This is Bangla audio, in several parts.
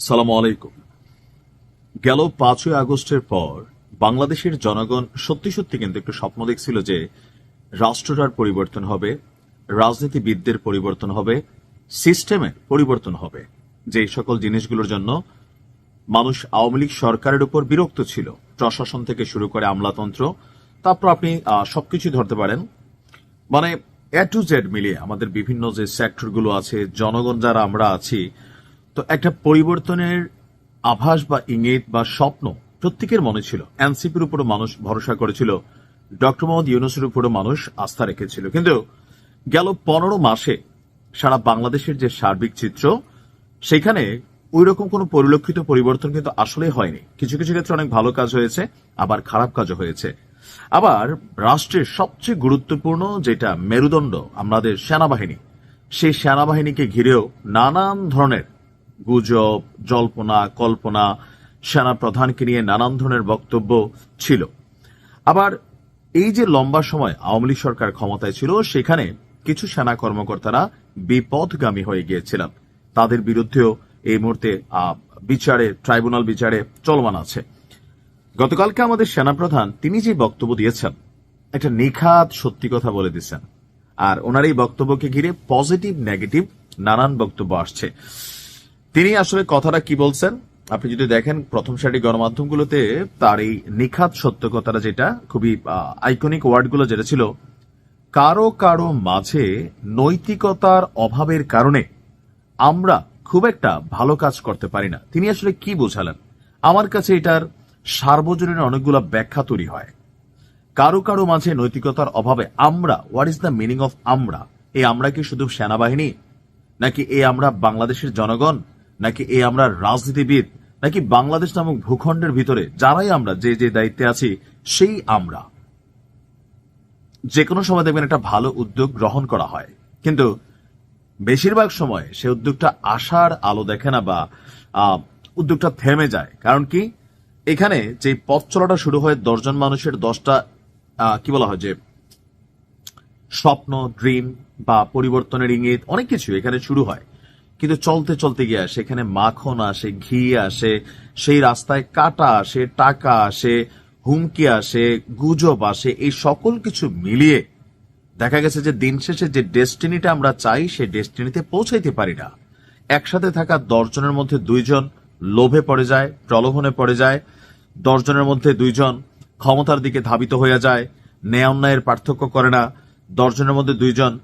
সালাম আলাইকুম। গেল পাঁচই আগস্টের পর বাংলাদেশের জনগণ সত্যি সত্যি কিন্তু একটু স্বপ্ন দেখছিল যে রাষ্ট্রটার পরিবর্তন হবে, রাজনীতিবিদদের পরিবর্তন হবে সিস্টেমের পরিবর্তন হবে, যে সকল জিনিসগুলোর জন্য মানুষ আওয়ামী লীগ সরকারের উপর বিরক্ত ছিল। প্রশাসন থেকে শুরু করে আমলাতন্ত্র, তারপর আপনি সবকিছু ধরতে পারেন। মানে এ টু জেড মিলিয়ে আমাদের বিভিন্ন যে সেক্টরগুলো আছে, জনগণ যারা আমরা আছি তো একটা পরিবর্তনের আভাস বা ইঙ্গিত বা স্বপ্ন প্রত্যেকের মনে ছিল। এনসিপির উপরও মানুষ ভরসা করেছিল, ডক্টর মোহাম্মদ ইউনুসের উপরও মানুষ আস্থা রেখেছিল। কিন্তু গেল পনেরো মাসে সারা বাংলাদেশের যে সার্বিক চিত্র, সেখানে ওই রকম কোনো পরিলক্ষিত পরিবর্তন কিন্তু আসলে হয়নি। কিছু কিছু ক্ষেত্রে অনেক ভালো কাজ হয়েছে, আবার খারাপ কাজও হয়েছে। আবার রাষ্ট্রের সবচেয়ে গুরুত্বপূর্ণ যেটা মেরুদণ্ড আমাদের সেনাবাহিনী, সেই সেনাবাহিনীকে ঘিরেও নানান ধরনের গুজব, জল্পনা, কল্পনা সেনা প্রধানকে নিয়ে নানান ধরনের বক্তব্য ছিল। আবার এই যে লম্বা সময় আওয়ামী লীগ সরকার ক্ষমতায় ছিল, সেখানে কিছু সেনা কর্মকর্তারা বিপদগামী হয়ে গিয়েছিলেন। তাদের বিরুদ্ধেও এই মুহূর্তে বিচারে, ট্রাইব্যুনাল বিচারে চলমান আছে। গতকালকে আমাদের সেনাপ্রধান, তিনি যে বক্তব্য দিয়েছেন, একটা নিখাত সত্যি কথা বলে দিচ্ছেন আর ওনার এই বক্তব্যকে ঘিরে পজিটিভ, নেগেটিভ নানান বক্তব্য আসছে। তিনি আসলে কথাটা কি বলছেন? আপনি যদি দেখেন প্রথম সারি গণমাধ্যমগুলোতে তার এই নিখাত সত্য কথাটা যেটা, খুবই আইকনিক ওয়ার্ডগুলো যেটা ছিল, কারও কারও মাঝে নৈতিকতার অভাবের কারণে আমরা খুব একটা ভালো কাজ করতে পারি না। তিনি আসলে কি বোঝালেন? আমার কাছে এটার সার্বজনীন অনেকগুলো ব্যাখ্যা তৈরি হয়। কারও কারও মাঝে নৈতিকতার অভাবে আমরা what is the meaning of আমরা? এই আমরা কি শুধু সেনাবাহিনী, নাকি এ আমরা বাংলাদেশের জনগণ নাকি এ আমরা রাজনীতিবিদ, নাকি বাংলাদেশ নামক ভূখণ্ডের ভিতরে যারাই আমরা, যে যে দায়িত্বে আছি, সেই আমরা। যে কোনো সময় দেখবেন একটা ভালো উদ্যোগ গ্রহণ করা হয়। কিন্তু বেশিরভাগ সময় সে উদ্যোগটা আসার আলো দেখে না বা উদ্যোগটা থেমে যায়। কারণ কি? এখানে যে পথ চলাটা শুরু হয় দশজন মানুষের দশটা কি বলা হয় যে, স্বপ্ন, ড্রিম বা পরিবর্তনের ইঙ্গিত, অনেক কিছু এখানে শুরু হয়। কিন্তু চলতে চলতে গিয়ে সেখানে মাখন আসে, ঘি আসে, সেই রাস্তায় কাটা আসে, টাকা আসে, হুমকি আসে, গুজব আসে, এই সকল কিছু মিলিয়ে দেখা গেছে যে দিন শেষে যে ডেস্টিনিটা আমরা চাই, সেই ডেস্টিনিতে পৌঁছাইতে পারি না। একসাথে থাকা দশজনের মধ্যে দুইজন লোভে পড়ে যায়, প্রলোভনে পড়ে যায়, দশজনের মধ্যে দুইজন ক্ষমতার দিকে ধাবিত হয়ে যায়, ন্যায় অন্যায়ের পার্থক্য করে না, দশজনের মধ্যে দুইজন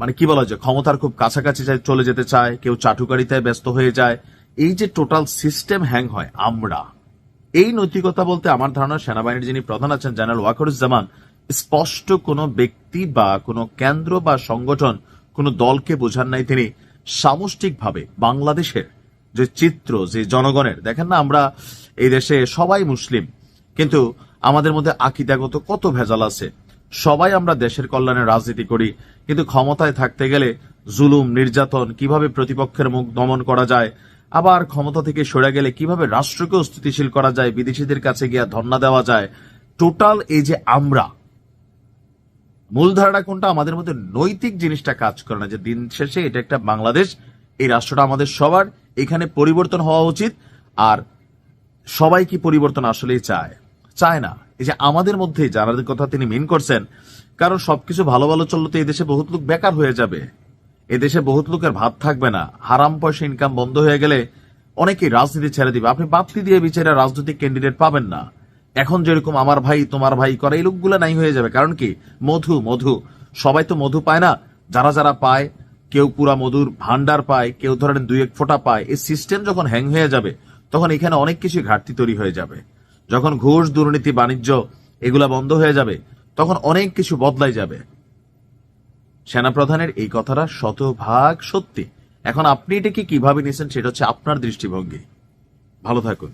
মানে কি বলা যায়, ক্ষমতার খুব কাছাকাছি চলে যেতে চায়, কেউ চাটুকারিতায় ব্যস্ত হয়ে যায়। এই যে টোটাল সিস্টেম হ্যাং হয় আমরা, এই নৈতিকতা বলতে আমার ধারণা সেনাবাহিনীর যিনি প্রধান আছেন, জেনারেল ওয়াকরুজ্জামান, স্পষ্ট কোনো ব্যক্তি বা কোনো কেন্দ্র বা সংগঠন, কোনো দলকে বোঝান নাই তিনি। সামষ্টিকভাবে বাংলাদেশের যে চিত্র, যে জনগণের, দেখেন না আমরা এই দেশে সবাই মুসলিম, কিন্তু আমাদের মধ্যে আকিদাগত কত ভেজাল আছে। সবাই আমরা দেশের কল্যাণে রাজনীতি করি, কিন্তু ক্ষমতায় থাকতে গেলে জুলুম, নির্যাতন কীভাবে প্রতিপক্ষের মুখ দমন করা যায়, আবার ক্ষমতা থেকে সরে গেলে কীভাবে রাষ্ট্রকে স্থিতিশীল করা যায়, বিদেশিদের কাছে গিয়ে ধর্ণা দেওয়া যায়, টোটাল এই যে আমরা, মূলধারাটা কোনটা? আমাদের মধ্যে নৈতিক জিনিসটা কাজ করে না যে দিন শেষে এটা একটা বাংলাদেশ, এই রাষ্ট্রটা আমাদের সবার, এখানে পরিবর্তন হওয়া উচিত, আর সবাই কি পরিবর্তন আসলেই চায়? চায় না। এই যে আমাদের মধ্যে যারা কথা তিনি মিন করছেন, কারণ সবকিছু ভালো ভালো চললে তো দেশে বহুত লোক বেকার হয়ে যাবে। এ দেশে বহুত লোকের ভাত থাকবে না, হারাম পয়সা ইনকাম বন্ধ হয়ে গেলে অনেকেই রাজনীতি ছেড়ে দিবে। আপনি বাপ্তি দিয়ে বিচারে রাজনৈতিক ক্যান্ডিডেট পাবেন না। এখন যেরকম আমার ভাই, তোমার ভাই করে, এই লোকগুলো নাই হয়ে যাবে। কারণ কি? মধু মধু। সবাই তো মধু পায় না। যারা যারা পায়, কেউ পুরা মধুর ভান্ডার পায়, কেউ ধরেন দুই এক ফোঁটা পায়। এই সিস্টেম যখন হ্যাং হয়ে যাবে, তখন এখানে অনেক কিছু ঘাটতি তৈরি হয়ে যাবে। যখন ঘুষ, দুর্নীতি, বাণিজ্য এগুলা বন্ধ হয়ে যাবে, তখন অনেক কিছু বদলাই যাবে। সেনাপ্রধানের এই কথাটা শতভাগ সত্যি। এখন আপনি এটাকে কীভাবে নিয়েছেন সেটা হচ্ছে আপনার দৃষ্টিভঙ্গি। ভালো থাকুন।